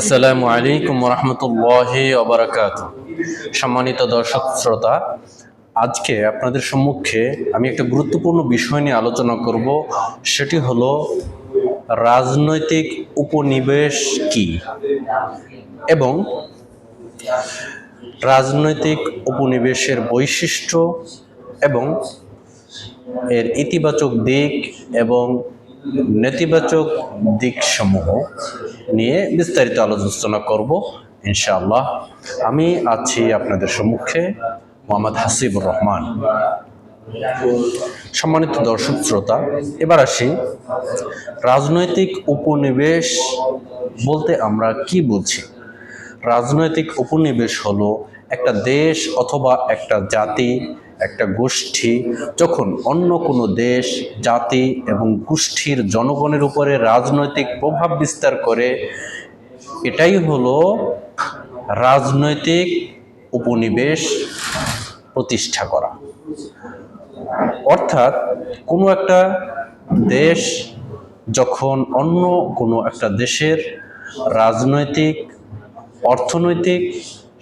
আসসালামু আলাইকুম রহমতুল্লাহ ওবরাকাত সম্মানিত দর্শক শ্রোতা, আজকে আপনাদের সম্মুখে আমি একটা গুরুত্বপূর্ণ বিষয় নিয়ে আলোচনা করব, সেটি হলো রাজনৈতিক উপনিবেশ কি? এবং রাজনৈতিক উপনিবেশের বৈশিষ্ট্য এবং এর ইতিবাচক দিক এবং নেতিবাচক দিকসমূহ নিয়ে বিস্তারিত আলোচনা করব, ইনশাআল্লাহ। আমি আছি আপনাদের সম্মুখে মোহাম্মদ হাসিবুর রহমান। সম্মানিত দর্শক শ্রোতা, এবার আসি রাজনৈতিক উপনিবেশ বলতে আমরা কি বুঝি রাজনৈতিক উপনিবেশ হলো একটা দেশ অথবা একটা জাতি একটা গোষ্ঠী যখন অন্য কোনো দেশ, জাতি এবং গোষ্ঠীর জনগণের উপরে রাজনৈতিক প্রভাব বিস্তার করে, এটাই হলো রাজনৈতিক উপনিবেশ প্রতিষ্ঠা করা। অর্থাৎ কোনো একটা দেশ যখন অন্য কোনো একটা দেশের রাজনৈতিক, অর্থনৈতিক,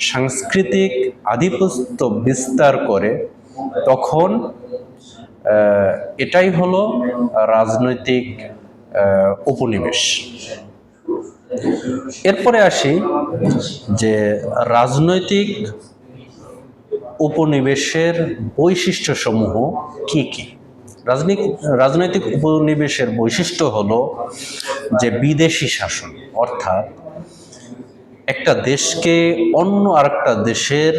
সাংস্কৃতিক আধিপত্য বিস্তার করে তখন এটাই হলো রাজনৈতিক উপনিবেশ। এরপরে আসি যে রাজনৈতিক উপনিবেশের বৈশিষ্ট্যসমূহ কি কী? রাজনীতি, রাজনৈতিক উপনিবেশের বৈশিষ্ট্য হলো যে বিদেশি শাসন, অর্থাৎ একটা দেশকে অন্য আরেকটা দেশের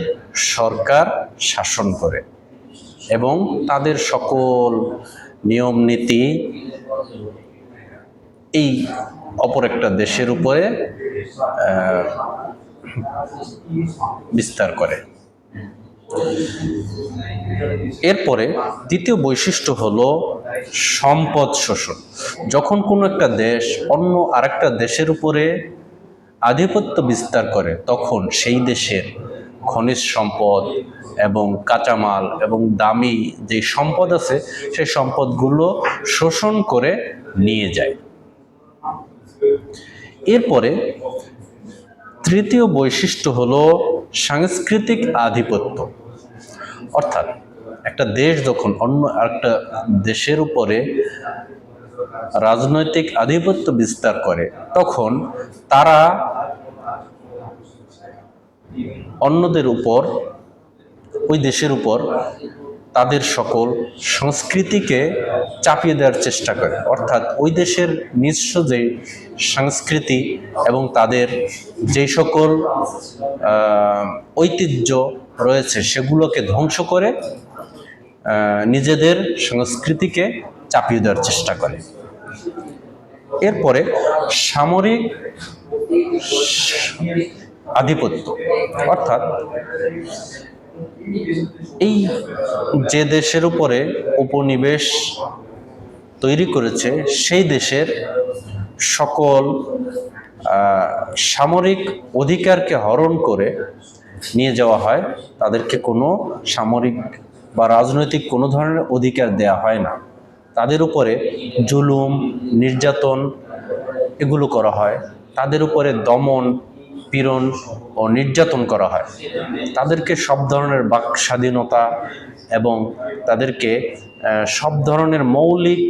সরকার শাসন করে। এবং তাদের সকল নিয়ম নীতি এই অপর একটা দেশের উপরে বিস্তার করে। এরপরে দ্বিতীয় বৈশিষ্ট্য হলো সম্পদ শোষণ। যখন কোনো একটা দেশ অন্য আরেকটা দেশের উপরে আধিপত্য বিস্তার করে, তখন সেই দেশের খনিজ সম্পদ এবং কাঁচামাল এবং দামি যে সম্পদ আছে, সেই সম্পদগুলো শোষণ করে নিয়ে যায়। এরপরে তৃতীয় বৈশিষ্ট্য হলো সাংস্কৃতিক আধিপত্য। অর্থাৎ একটা দেশ যখন অন্য একটা দেশের উপরে রাজনৈতিক আধিপত্য বিস্তার করে, তখন তারা অন্যদের উপর, ওই দেশের উপর তাদের সকল সংস্কৃতিকে চাপিয়ে দেওয়ার চেষ্টা করে। অর্থাৎ ওই দেশের নিজস্ব যে সংস্কৃতি এবং তাদের যে সকল ঐতিহ্য রয়েছে সেগুলোকে ধ্বংস করে নিজেদের সংস্কৃতিকে চাপিয়ে দেওয়ার চেষ্টা করে। এরপরে সামরিক আধিপত্য। অর্থাৎ এই যে দেশের উপরে উপনিবেশ তৈরি করেছে, সেই দেশের সকল সামরিক অধিকারকে হরণ করে নিয়ে যাওয়া হয়, তাদেরকে কোনো সামরিক বা রাজনৈতিক কোনো ধরনের অধিকার দেয়া হয় না। তাদের উপরে জুলুম, নির্যাতন এগুলো করা হয়। তাদের উপরে দমন পীড়ন ও নির্যাতন করা হয়। তাদেরকে সব ধরনের বাক স্বাধীনতা এবং তাদেরকে সব ধরনের মৌলিক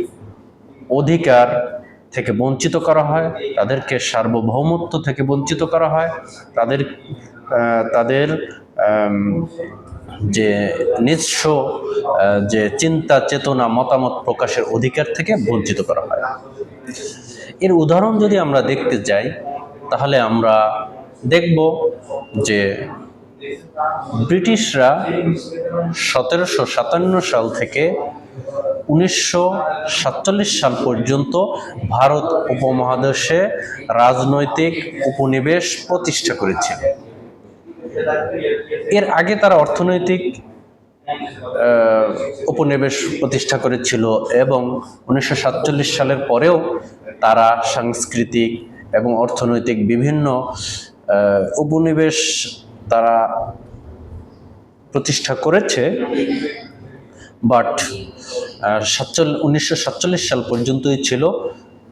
অধিকার থেকে বঞ্চিত করা হয়, তাদেরকে সার্বভৌমত্ব থেকে বঞ্চিত করা হয়, তাদের তাদের যে নিজস্ব যে চিন্তা, চেতনা, মতামত প্রকাশের অধিকার থেকে বঞ্চিত করা হয়। এর উদাহরণ যদি আমরা দেখতে যাই, তাহলে আমরা দেখব যে ব্রিটিশরা সতেরোশো সাতান্ন সাল থেকে উনিশশো সাতচল্লিশ সাল পর্যন্ত ভারত উপমহাদেশে রাজনৈতিক উপনিবেশ প্রতিষ্ঠা করেছিল এর আগে তারা অর্থনৈতিক উপনিবেশ প্রতিষ্ঠা করেছিল এবং উনিশশো সাতচল্লিশ সালের পরেও তারা সাংস্কৃতিক এবং অর্থনৈতিক বিভিন্ন উপনিবেশ তারা প্রতিষ্ঠা করেছে বাট সাতচল্লিশ উনিশশো সাল পর্যন্তই ছিল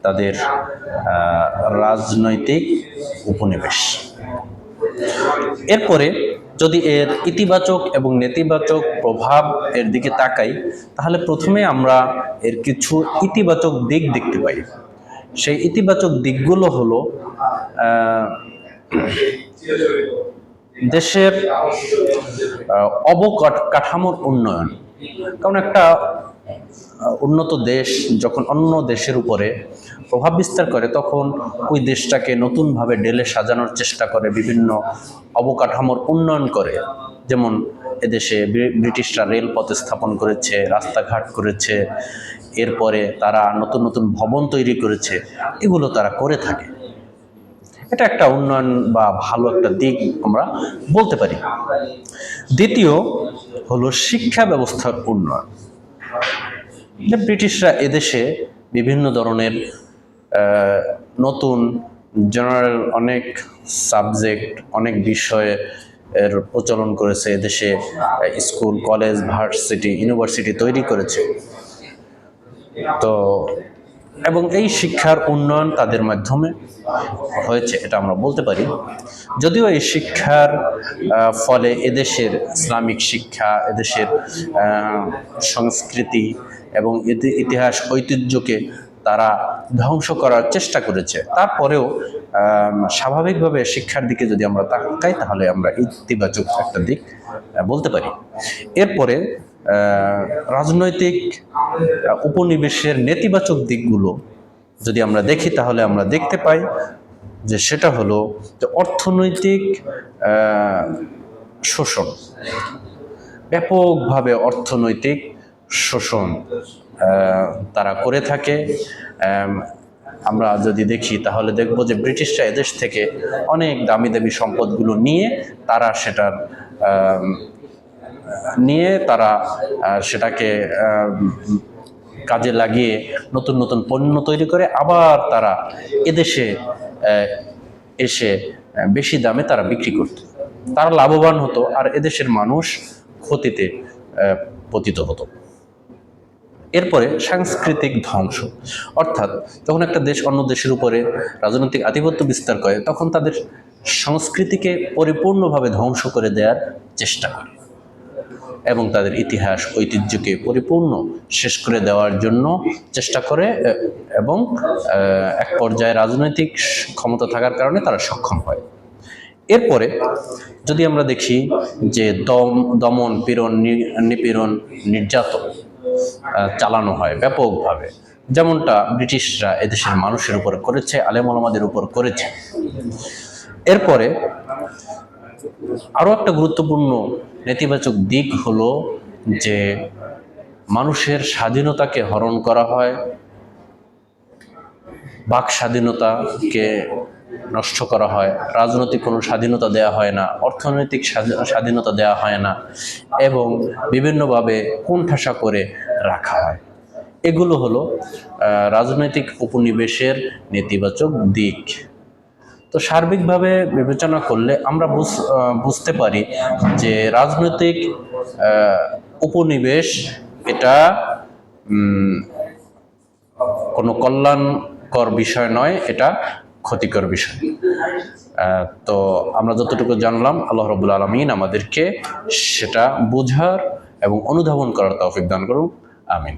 তাদের রাজনৈতিক উপনিবেশ। এরপরে যদি এর ইতিবাচক এবং নেতিবাচক প্রভাব এর দিকে তাকাই, তাহলে প্রথমে আমরা এর কিছু ইতিবাচক দিক দেখতে পাই। সেই ইতিবাচক দিকগুলো হলো দেশের অবকাঠামোর উন্নয়ন। কারণ একটা উন্নত দেশ যখন অন্য দেশের উপরে প্রভাব বিস্তার করে, তখন ওই দেশটাকে নতুনভাবে ডেলে সাজানোর চেষ্টা করে, বিভিন্ন অবকাঠামোর উন্নয়ন করে। যেমন এদেশে ব্রিটিশরা রেলপথ স্থাপন করেছে, রাস্তাঘাট করেছে, এরপরে তারা নতুন নতুন ভবন তৈরি করেছে, এগুলো তারা করে থাকে। এটা একটা উন্নয়ন বা ভালো একটা দিক আমরা বলতে পারি। দ্বিতীয় হলো শিক্ষা ব্যবস্থার উন্নয়ন। ব্রিটিশরা এদেশে বিভিন্ন ধরনের নতুন জেনারেল অনেক সাবজেক্ট অনেক বিষয়ে এর প্রচলন করেছে এদেশে স্কুল কলেজ ভার্সিটি ইউনিভার্সিটি তৈরি করেছে। তো এবং এই শিক্ষার উন্নয়ন তাদের মাধ্যমে হয়েছে এটা আমরা বলতে পারি। যদিও এই শিক্ষার ফলে এদেশের ইসলামিক শিক্ষা, এদেশের সংস্কৃতি এবং ইতি- ইতিহাস, ঐতিহ্যকে তারা ধ্বংস করার চেষ্টা করেছে। তারপরেও স্বাভাবিকভাবে শিক্ষার দিকে যদি আমরা তাকাই, তাহলে আমরা ইতিবাচক একটা দিক বলতে পারি। এরপরে রাজনৈতিক উপনিবেশের নেতিবাচক দিকগুলো যদি আমরা দেখি, তাহলে আমরা দেখতে পাই যে সেটা হলো যে অর্থনৈতিক শোষণ, ব্যাপকভাবে অর্থনৈতিক শোষণ তারা করে থাকে। আমরা যদি দেখি, তাহলে দেখব যে ব্রিটিশরা এদেশ থেকে অনেক দামি দামি সম্পদগুলো নিয়ে তারা সেটার নিয়ে তারা সেটাকে কাজে লাগিয়ে নতুন নতুন পণ্য তৈরি করে, আবার তারা এদেশে এসে বেশি দামে তারা বিক্রি করত। তারা লাভবান হতো আর এদেশের মানুষ ক্ষতিতে পতিত হতো। এরপরে সাংস্কৃতিক ধ্বংস। অর্থাৎ যখন একটা দেশ অন্য দেশের উপরে রাজনৈতিক আধিপত্য বিস্তার করে, তখন তাদের সংস্কৃতিকে পরিপূর্ণভাবে ধ্বংস করে দেওয়ার চেষ্টা করে। এবং তাদের ইতিহাস, ঐতিহ্যকে পরিপূর্ণ শেষ করে দেওয়ার জন্য চেষ্টা করে এবং এক পর্যায়ে রাজনৈতিক ক্ষমতা থাকার কারণে তারা সক্ষম হয়। এরপরে যদি আমরা দেখি যে দম, দমন, পীড়ন নিপীড়ন, নির্যাতন চালানো হয় ব্যাপকভাবে। যেমনটা ব্রিটিশরা এদেশের মানুষের উপর করেছে আলেমলামাদের উপর করেছে। এরপরে আরও একটা গুরুত্বপূর্ণ নেতিবাচক দিক হলো যে মানুষের স্বাধীনতাকে হরণ করা হয়, বাক স্বাধীনতাকে নষ্ট করা হয়, রাজনৈতিক কোনো স্বাধীনতা দেওয়া হয় না, অর্থনৈতিক স্বাধী- স্বাধীনতা দেওয়া হয় না এবং বিভিন্নভাবে কোণঠাসা করে রাখা হয়। এগুলো হলো রাজনৈতিক উপনিবেশের নেতিবাচক দিক। তো সার্বিকভাবে বিবেচনা করলে আমরা বুঝ- বুঝতে পারি যে রাজনৈতিক উপনিবেশ এটা কোনো কল্যাণকর বিষয় নয়, এটা ক্ষতিকর বিষয়। তো আমরা যতটুকু জানলাম, আল্লাহ রবুল আলমিন আমাদেরকে সেটা বোঝার এবং অনুধাবন করার তৌফিক দান করুন আমিন।